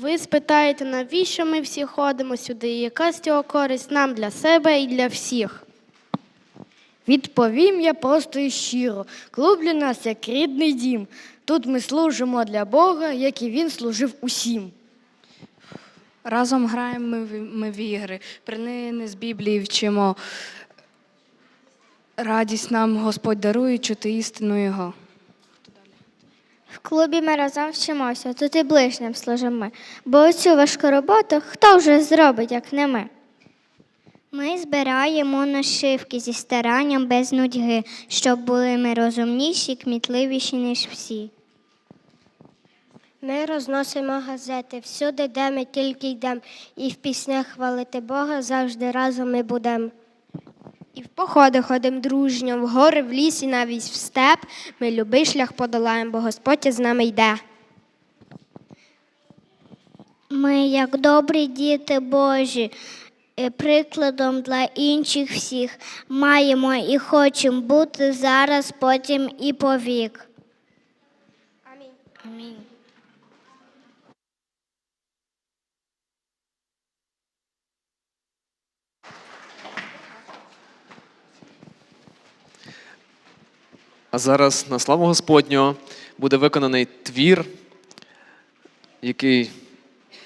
Ви спитаєте, навіщо ми всі ходимо сюди, і яка з цього користь нам для себе і для всіх? Відповім я просто і щиро. Клуб для нас як рідний дім. Тут ми служимо для Бога, як і він служив усім. Разом граємо ми, в- ми в ігри, принини з Біблії вчимо. Радість нам Господь дарує чути істину Його. В клубі ми разом вчимося, тут і ближнім служимо ми. Бо оцю важку роботу хто вже зробить, як не ми. Ми збираємо нашивки зі старанням без нудьги, щоб були ми розумніші, кмітливіші, ніж всі. Ми розносимо газети всюди, де ми тільки йдемо, і в піснях хвалити Бога завжди разом ми будемо. І в походи ходимо дружньо, в гори, в ліс і навіть в степ. Ми любий шлях подолаємо, бо Господь з нами йде. Ми, як добрі діти Божі, е, прикладом для інших всіх, маємо і хочемо бути зараз, потім і повік. Амінь. Амінь. А зараз на славу Господнього буде виконаний твір, який